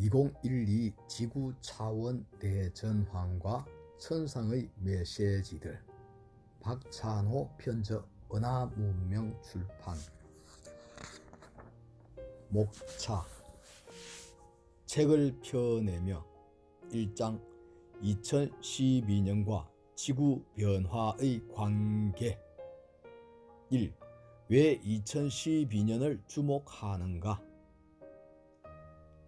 2012 지구 차원 대전황과 천상의 메시지들 박찬호 편저 은하문명 출판 목차 책을 펴내며 1장 2012년과 지구 변화의 관계 1. 왜 2012년을 주목하는가?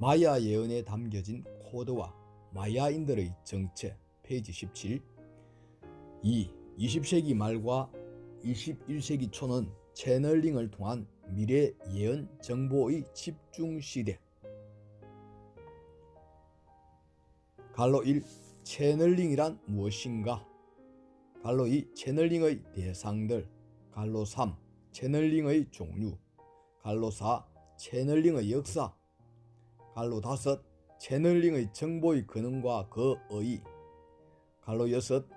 마야 예언에 담겨진 코드와 마야인들의 정체 페이지 17 2. 20세기 말과 21세기 초는 채널링을 통한 미래 예언 정보의 집중 시대 갈로 1. 채널링이란 무엇인가? 갈로 2. 채널링의 대상들 갈로 3. 채널링의 종류 갈로 4. 채널링의 역사 갈로 5. 채널링의 정보의 근원과 그 의의 갈로 6.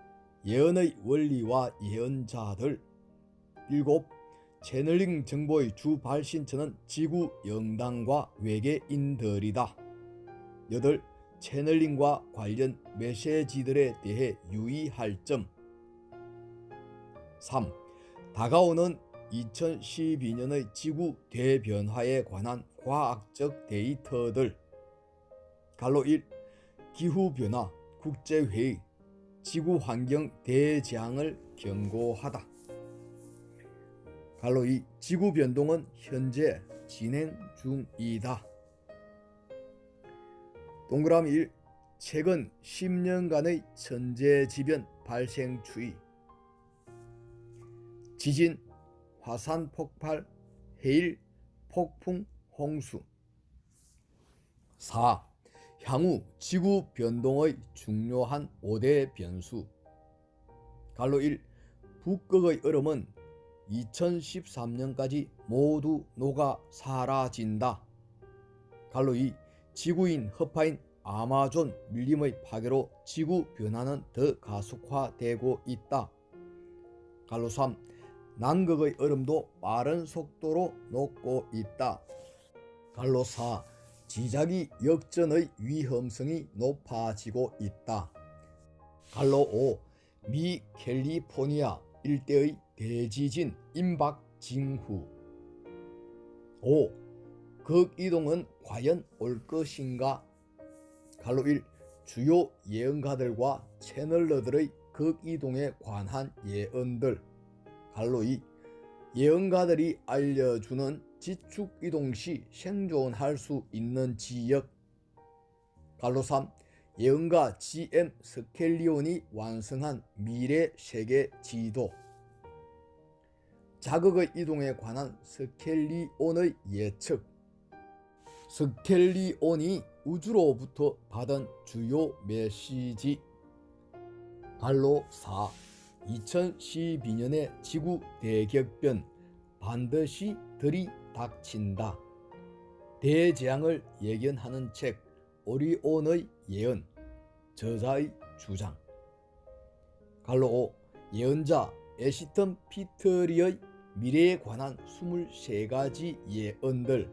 예언의 원리와 예언자들 7. 채널링 정보의 주 발신처는 지구 영당과 외계인들이다. 8. 채널링과 관련 메시지들에 대해 유의할 점 3. 다가오는 2012년의 지구 대변화에 관한 과학적 데이터들 갈로 1. 기후변화 국제회의 지구환경 대재앙을 경고하다 갈로 2. 지구변동은 현재 진행 중이다 동그라미 1. 최근 10년간의 천재지변 발생 추이 지진, 화산 폭발, 해일, 폭풍, 홍수 4. 향후 지구 변동의 중요한 5대 변수 갈로 1. 북극의 얼음은 2013년까지 모두 녹아 사라진다. 갈로 2. 지구인 허파인 아마존 밀림의 파괴로 지구 변화는 더 가속화되고 있다. 갈로 3. 남극의 얼음도 빠른 속도로 녹고 있다. 갈로 4. 지자기 역전의 위험성이 높아지고 있다. 갈로 5. 미 캘리포니아 일대의 대지진 임박 징후 5. 극이동은 과연 올 것인가? 갈로 1. 주요 예언가들과 채널러들의 극이동에 관한 예언들 갈로 2. 예언가들이 알려주는 지축 이동 시 생존할 수 있는 지역. 갈로 3. 예언가 GM 스켈리온이 완성한 미래 세계 지도. 자극의 이동에 관한 스켈리온의 예측. 스켈리온이 우주로부터 받은 주요 메시지. 갈로 4 2012년의 지구 대격변 반드시 들이 닥친다. 대재앙을 예견하는 책 오리온의 예언 저자의 주장. 갈로 5 예언자 에시턴 피터리의 미래에 관한 23가지 예언들.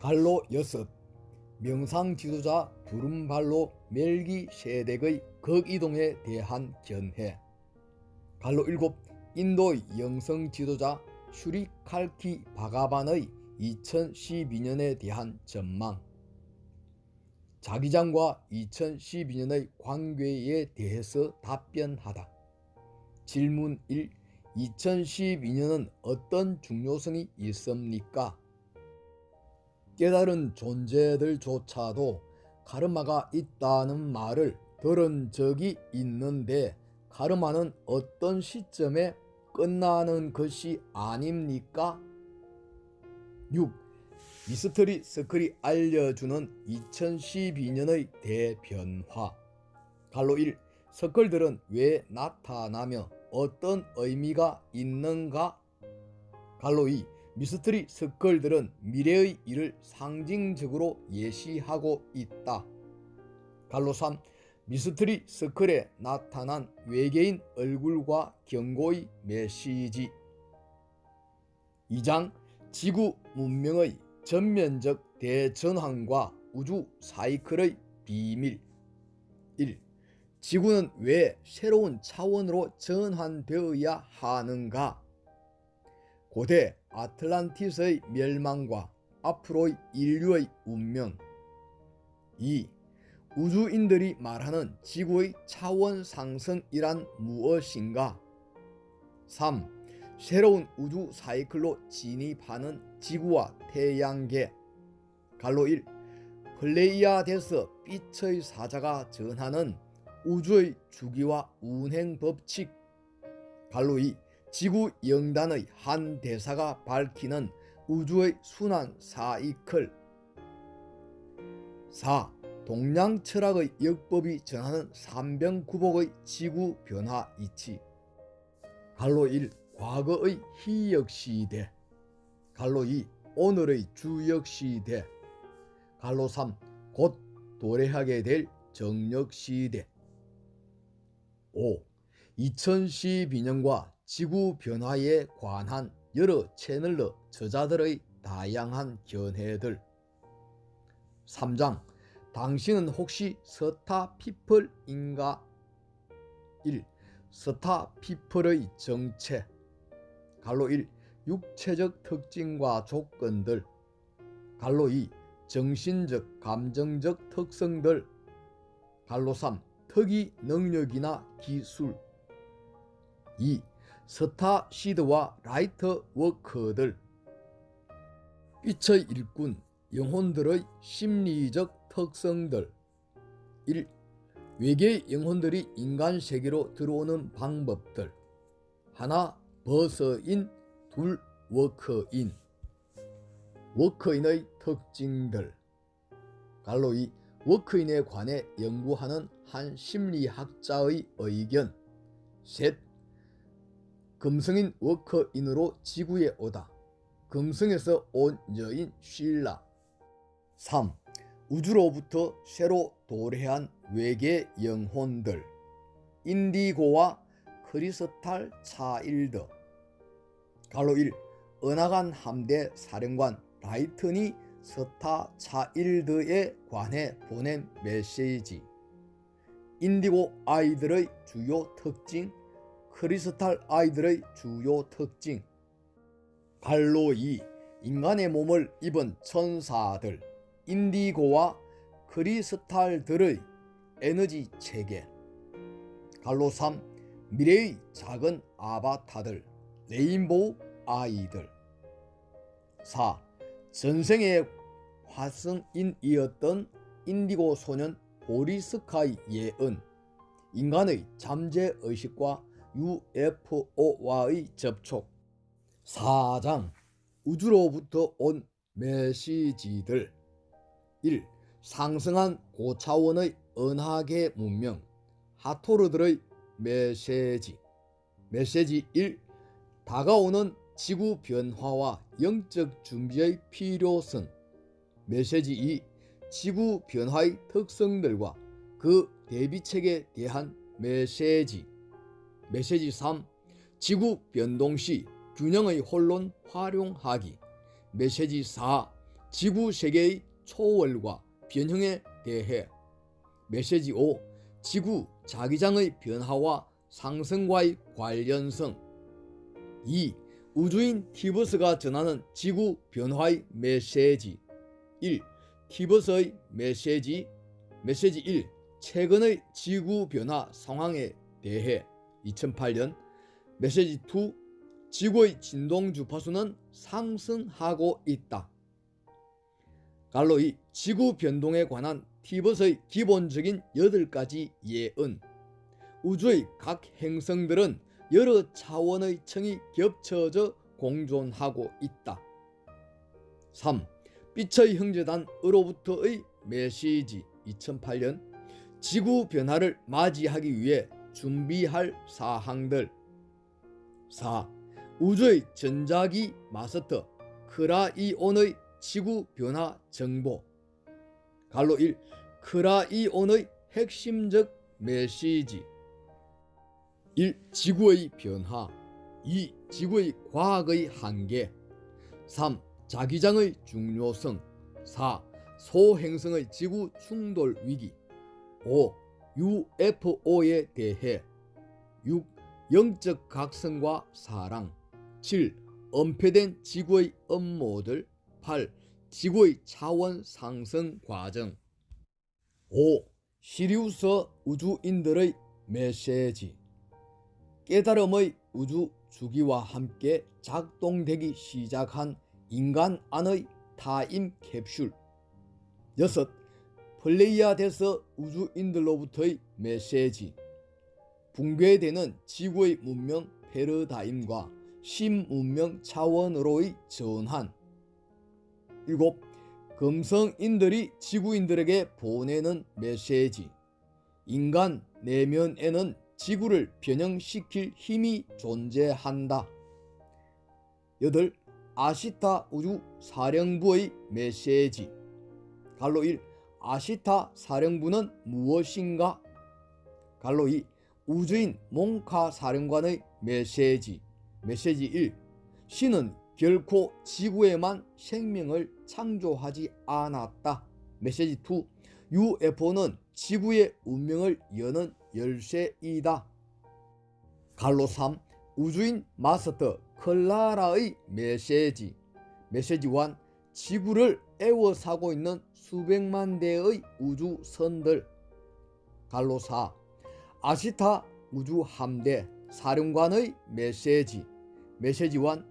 갈로 6 명상 지도자 두름발로 멜기 세덱의 극이동에 대한 견해. 갈로 7 인도의 영성 지도자 슈리칼키 바가반의 2012년에 대한 전망 자기장과 2012년의 관계에 대해서 답변하다. 질문 1. 2012년은 어떤 중요성이 있습니까? 깨달은 존재들조차도 카르마가 있다는 말을 들은 적이 있는데 카르마는 어떤 시점에 끝나는 것이 아닙니까? 6. 미스터리 서클이 알려주는 2012년의 대변화 갈로 1. 서클들은 왜 나타나며 어떤 의미가 있는가? 갈로 2. 미스터리 서클들은 미래의 일을 상징적으로 예시하고 있다. 갈로 3. 미스터리 서클에 나타난 외계인 얼굴과 경고의 메시지 2장 지구 문명의 전면적 대전환과 우주 사이클의 비밀 1. 지구는 왜 새로운 차원으로 전환되어야 하는가? 고대 아틀란티스의 멸망과 앞으로의 인류의 운명 2. 우주인들이 말하는 지구의 차원 상승이란 무엇인가? 3. 새로운 우주 사이클로 진입하는 지구와 태양계 갈로 1. 플레이아데스 빛의 사자가 전하는 우주의 주기와 운행 법칙 갈로 2. 지구 영단의 한 대사가 밝히는 우주의 순환 사이클 4. 동양 철학의 역법이 전하는 삼병구복의 지구 변화 이치 갈로 1. 과거의 희역 시대 갈로 2. 오늘의 주역 시대 갈로 3. 곧 도래하게 될 정력 시대 5. 2012년과 지구 변화에 관한 여러 채널러 저자들의 다양한 견해들 3장 당신은 혹시 스타 피플인가? 1. 스타 피플의 정체 갈로 1. 육체적 특징과 조건들 갈로 2. 정신적 감정적 특성들 갈로 3. 특이 능력이나 기술 2. 스타 시드와 라이터 워커들 빛의 일꾼 영혼들의 심리적 특성들 1. 외계 영혼들이 인간 세계로 들어오는 방법들 하나 버서인 둘 워커인 워커인의 특징들 갈로 2. 워커인에 관해 연구하는 한 심리학자의 의견 셋. 금성인 워커인으로 지구에 오다 금성에서 온 여인 쉴라 3. 우주로부터 새로 도래한 외계 영혼들 인디고와 크리스탈 차일드 갈로 1. 은하간 함대 사령관 라이튼이 스타 차일드에 관해 보낸 메시지 인디고 아이들의 주요 특징 크리스탈 아이들의 주요 특징 갈로 2. 인간의 몸을 입은 천사들 인디고와 크리스탈들의 에너지 체계 갈로 3. 미래의 작은 아바타들 레인보우 아이들 4. 전생의 화성인이었던 인디고 소년 보리스카의 예언 인간의 잠재 의식과 UFO와의 접촉 4장 우주로부터 온 메시지들 1. 상승한 고차원의 은하계 문명 하토르들의 메시지 메시지 1. 다가오는 지구 변화와 영적 준비의 필요성 메시지 2. 지구 변화의 특성들과 그 대비책에 대한 메시지 메시지 3. 지구 변동 시 균형의 혼론 활용하기 메시지 4. 지구 세계의 초월과 변형에 대해 메시지 5. 지구 자기장의 변화와 상승과의 관련성 2. 우주인 티버스가 전하는 지구 변화의 메시지 1. 티버스의 메시지 메시지 1. 최근의 지구 변화 상황에 대해 2008년 메시지 2. 지구의 진동 주파수는 상승하고 있다. 갈로 2. 지구 변동에 관한 티버스의 기본적인 8가지 예언 우주의 각 행성들은 여러 차원의 청이 겹쳐져 공존하고 있다. 3. 빛의 형제단으로부터의 메시지 2008년 지구 변화를 맞이하기 위해 준비할 사항들 4. 우주의 전자기 마스터 크라이온의 지구 변화 정보 갈로 1. 크라이온의 핵심적 메시지 1. 지구의 변화 2. 지구의 과학의 한계 3. 자기장의 중요성 4. 소행성의 지구 충돌 위기 5. UFO에 대해 6. 영적 각성과 사랑 7. 은폐된 지구의 업무들 8. 지구의 차원 상승 과정 5. 시리우스 우주인들의 메시지 깨달음의 우주 주기와 함께 작동되기 시작한 인간 안의 타임 캡슐 여섯 플레이아데스 우주인들로부터의 메시지 붕괴되는 지구의 문명 패러다임과 신문명 차원으로의 전환 일곱. 금성인들이 지구인들에게 보내는 메시지. 인간 내면에는 지구를 변형시킬 힘이 존재한다. 여덟. 아시타 우주 사령부의 메시지. 갈로 1 아시타 사령부는 무엇인가? 갈로 2 우주인 몽카 사령관의 메시지. 메시지 1 신은 결코 지구에만 생명을 창조하지 않았다. 메시지 2 UFO는 지구의 운명을 여는 열쇠이다. 갈로 3 우주인 마스터 클라라의 메시지 메시지 1 지구를 애워사고 있는 수백만 대의 우주선들 갈로 4 아시타 우주 함대 사령관의 메시지 메시지 1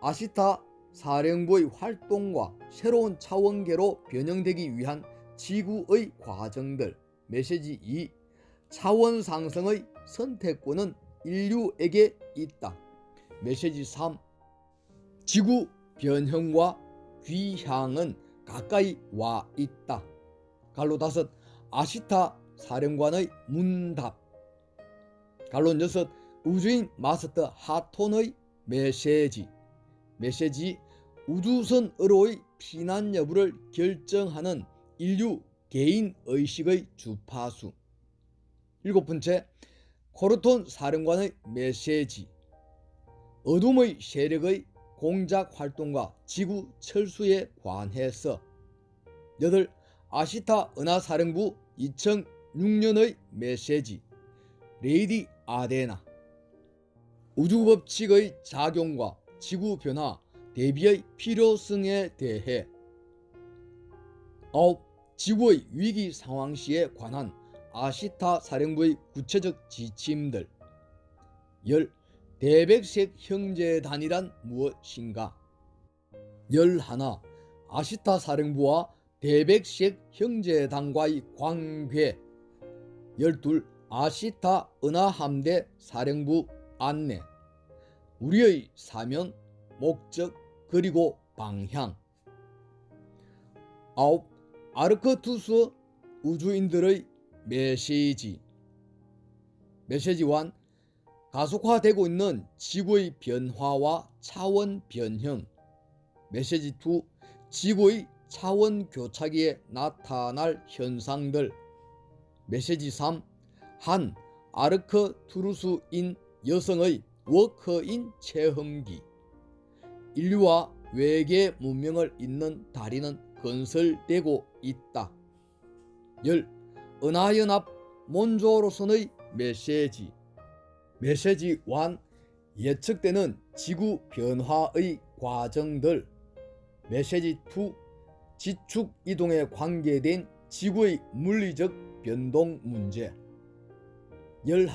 아시타 사령부의 활동과 새로운 차원계로 변형되기 위한 지구의 과정들 메시지 2 차원 상승의 선택권은 인류에게 있다. 메시지 3 지구 변형과 귀향은 가까이 와 있다. 갈로 다섯 아시타 사령관의 문답 갈로 여섯 우주인 마스터 하톤의 메시지 메시지 우주선으로의 피난 여부를 결정하는 인류 개인 의식의 주파수. 일곱 번째 코르톤 사령관의 메시지. 어둠의 세력의 공작 활동과 지구 철수에 관해서. 여덟 아시타 은하사령부 2006년의 메시지. 레이디 아데나. 우주법칙의 작용과 지구 변화 대비의 필요성에 대해 아홉 지구의 위기 상황 시에 관한 아시타 사령부의 구체적 지침들. 열 대백색 형제단이란 무엇인가? 열하나 아시타 사령부와 대백색 형제단과의 관계. 열둘 아시타 은하함대 사령부 안내. 우리의 사명 목적 그리고 방향. 아홉 아르크투스 우주인들의 메시지. 메시지 1 가속화되고 있는 지구의 변화와 차원 변형. 메시지 2 지구의 차원 교차기에 나타날 현상들. 메시지 3 한 아르크 투루스인 여성의 워커인 체험기 인류와 외계 문명을 잇는 다리는 건설되고 있다. 열 은하연합 몬조로선의 메시지. 메시지 1 예측되는 지구 변화의 과정들. 메시지 2 지축 이동에 관계된 지구의 물리적 변동 문제. 11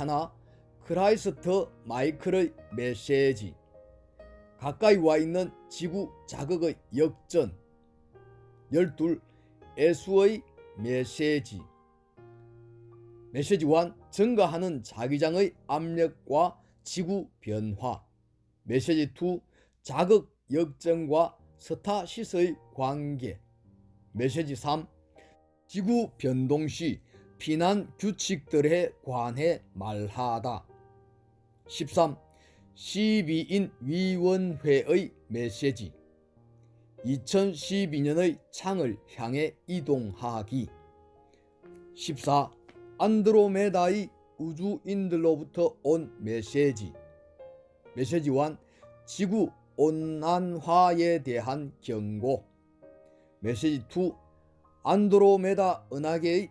크라이스트 마이클의 메시지 가까이 와 있는 지구 자극의 역전. 12 애수의 메시지. 메시지 1 증가하는 자기장의 압력과 지구 변화. 메시지 2 자극 역전과 스타시스의 관계. 메시지 3 지구 변동 시 피난 규칙들에 관해 말하다. 13 12인 위원회의 메시지. 2012년의 창을 향해 이동하기. 14 안드로메다의 우주인들로부터 온 메시지. 메시지 1 지구 온난화에 대한 경고. 메시지 2 안드로메다 은하계의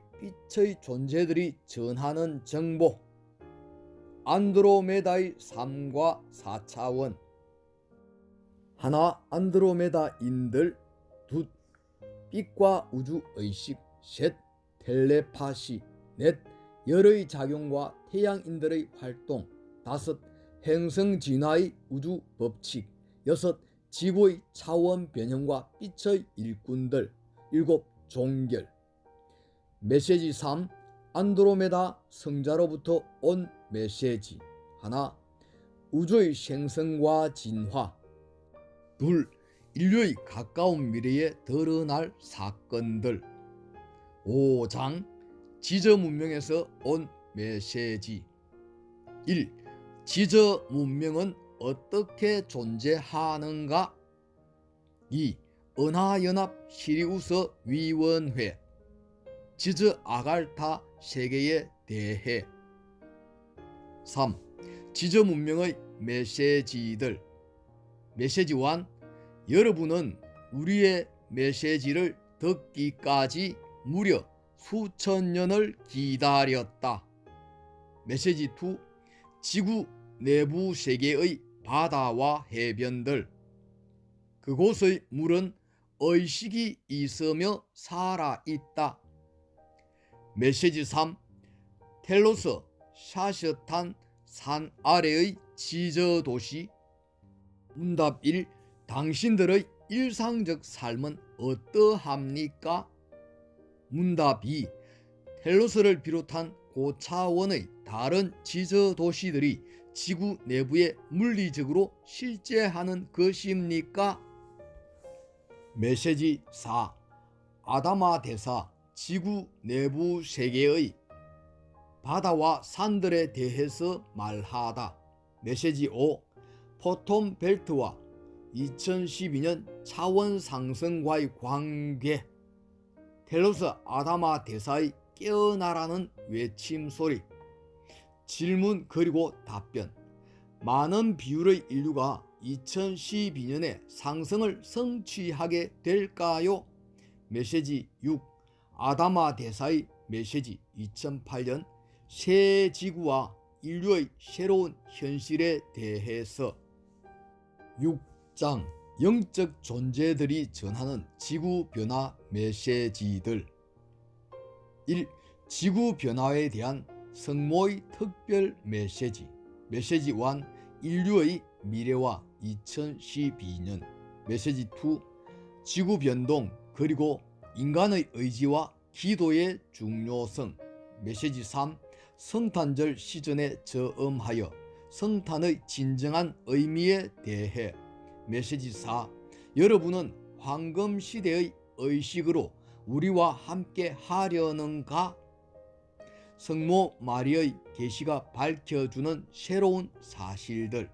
빛의 존재들이 전하는 정보 안드로메다의 3과 4차원. 하나 안드로메다인들. 둘 빛과 우주 의식. 셋 텔레파시. 넷 열의 작용과 태양인들의 활동. 다섯 행성 진화의 우주 법칙. 여섯 지구의 차원 변형과 빛의 일꾼들. 일곱 종결. 메시지 3 안드로메다 성자로부터 온 메시지 하나 우주의 생성과 진화 둘 인류의 가까운 미래에 드러날 사건들 5장 지저 문명에서 온 메시지 1. 지저 문명은 어떻게 존재하는가? 2. 은하연합 시리우스 위원회 지저 아갈타 세계에 대해 3. 지저 문명의 메시지들 메시지 1 여러분은 우리의 메시지를 듣기까지 무려 수천 년을 기다렸다. 메시지 2 지구 내부 세계의 바다와 해변들 그곳의 물은 의식이 있으며 살아 있다. 메시지 3 텔로스 샤셔탄 산 아래의 지저 도시 문답 1 당신들의 일상적 삶은 어떠합니까? 문답 2 텔로스를 비롯한 고차원의 다른 지저 도시들이 지구 내부에 물리적으로 실제하는 것입니까? 메시지 4 아다마 대사 지구 내부 세계의 바다와 산들에 대해서 말하다. 메시지 5 포톤 벨트와 2012년 차원 상승과의 관계 텔로스 아다마 대사의 깨어나라는 외침 소리 질문 그리고 답변 많은 비율의 인류가 2012년에 상승을 성취하게 될까요? 메시지 6 아다마 대사의 메시지 2008년 새 지구와 인류의 새로운 현실에 대해서 6장 영적 존재들이 전하는 지구 변화 메시지들. 1. 지구 변화에 대한 성모의 특별 메시지. 메시지 1 인류의 미래와 2012년. 메시지 2 지구 변동 그리고 인간의 의지와 기도의 중요성. 메시지 3 성탄절 시즌에 저음하여 성탄의 진정한 의미에 대해 메시지 4 여러분은 황금 시대의 의식으로 우리와 함께 하려는가? 성모 마리의 계시가 밝혀주는 새로운 사실들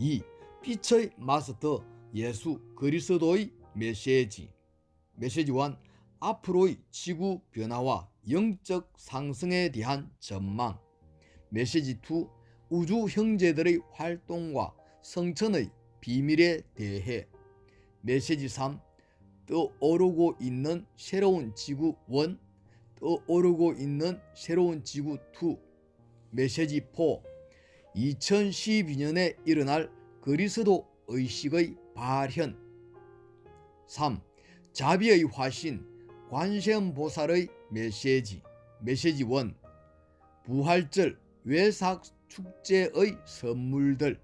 2. 빛의 마스터 예수 그리스도의 메시지 메시지 1 앞으로의 지구 변화와 영적 상승에 대한 전망 메시지 2 우주 형제들의 활동과 성천의 비밀에 대해 메시지 3 떠오르고 있는 새로운 지구 1 떠오르고 있는 새로운 지구 2 메시지 4 2012년에 일어날 그리스도 의식의 발현 3. 자비의 화신 관세음보살의 메시지 메시지 1 부활절 외삭 축제의 선물들.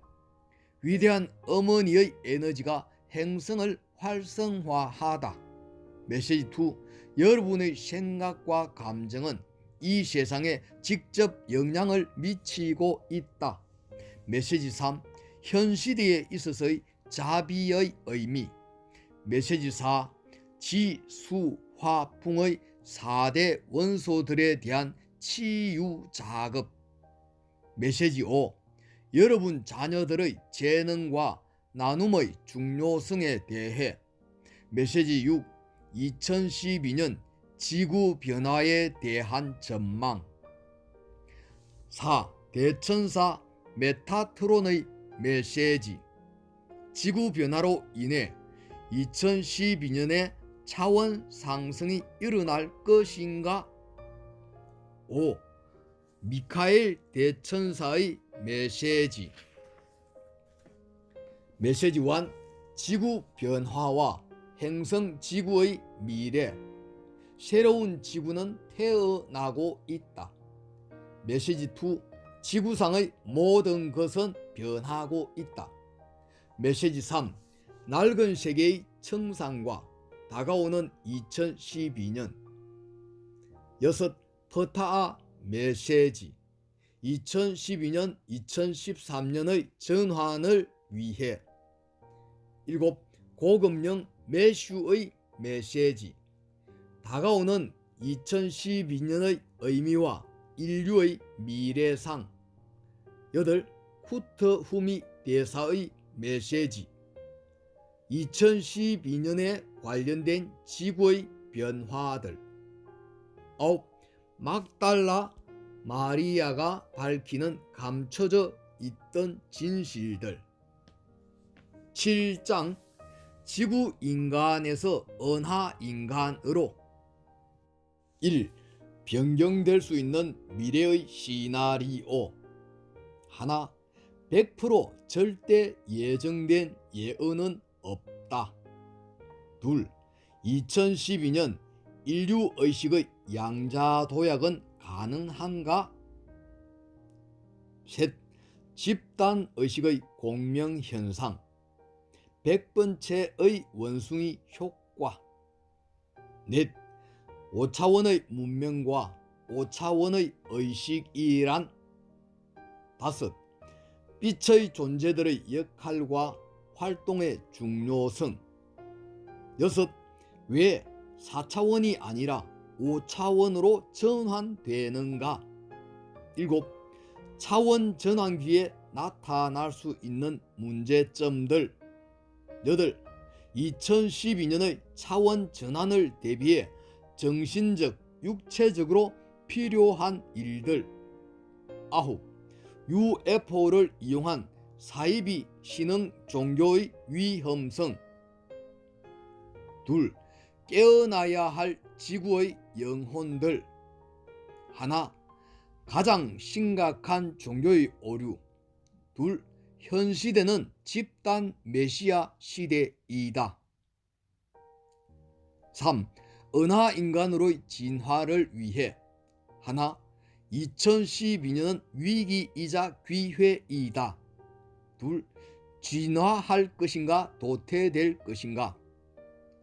위대한 어머니의 에너지가 행성을 활성화하다. 메시지 2 여러분의 생각과 감정은 이 세상에 직접 영향을 미치고 있다. 메시지 3 현 시대에 있어서의 자비의 의미. 메시지 4 지 수 화풍의 4대 원소들에 대한 치유 작업. 메시지 5 여러분 자녀들의 재능과 나눔의 중요성에 대해. 메시지 6 2012년 지구 변화에 대한 전망. 4. 대천사 메타트론의 메시지. 지구 변화로 인해 2012년에 차원 상승이 일어날 것인가? 5. 미카엘 대천사의 메시지 메시지 1 지구 변화와 행성 지구의 미래 새로운 지구는 태어나고 있다. 메시지 2 지구상의 모든 것은 변하고 있다. 메시지 3 낡은 세계의 청산과 다가오는 2012년 여섯 터타아 메시지 2012년 2013년의 전환을 위해 일곱 고금령 매슈의 메시지 다가오는 2012년의 의미와 인류의 미래상 여덟 쿠트 후미 대사의 메시지 2012년에 관련된 지구의 변화들. 아홉 막달라 마리아가 밝히는 감춰져 있던 진실들. 7장 지구 인간에서 은하 인간으로. 1. 변경될 수 있는 미래의 시나리오. 하나 100% 절대 예정된 예언은 없다. 둘 2012년 인류 의식의 양자 도약은 가능한가? 셋 집단 의식의 공명 현상 100번째의 원숭이 효과 넷 5차원의 문명과 5차원의 의식이란 다섯 빛의 존재들의 역할과 활동의 중요성. 여섯 왜 4차원이 아니라 5차원으로 전환되는가? 일곱 차원 전환기에 나타날 수 있는 문제점들. 여덟 2012년의 차원 전환을 대비해 정신적, 육체적으로 필요한 일들. 아홉 UFO를 이용한 사이비 신흥 종교의 위험성 둘 깨어나야 할 지구의 영혼들 하나 가장 심각한 종교의 오류 둘 현 시대는 집단 메시아 시대이다 3. 은하 인간으로의 진화를 위해 하나 2012년은 위기이자 기회이다. 둘 진화할 것인가 도태될 것인가?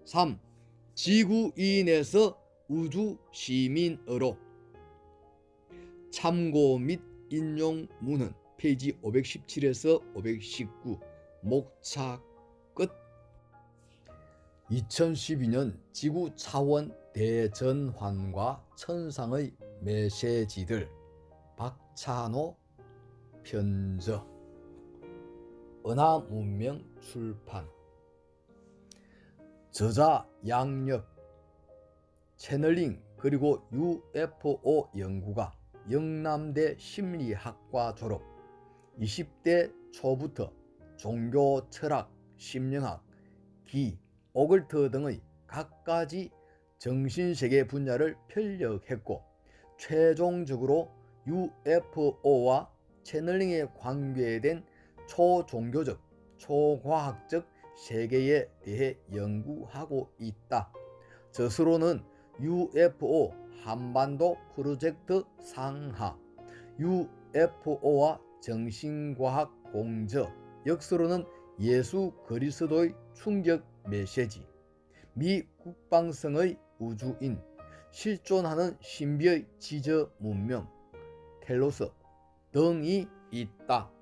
3. 지구인에서 우주 시민으로. 참고 및 인용문은 페이지 517에서 519 목차 끝. 2012년 지구 차원 대전환과 천상의 메시지들. 박찬호 편저 은하문명 출판. 저자 양력 채널링 그리고 UFO 연구가 영남대 심리학과 졸업 20대 초부터 종교 철학, 심령학, 기, 오글트 등의 갖가지 정신세계 분야를 편력했고 최종적으로 UFO와 채널링에 관계된 초종교적, 초과학적 세계에 대해 연구하고 있다. 스스로는 UFO 한반도 프로젝트 상하, UFO와 정신과학 공저, 역수로는 예수 그리스도의 충격 메시지, 미 국방성의 우주인, 실존하는 신비의 지저 문명, 텔로스 등이 있다.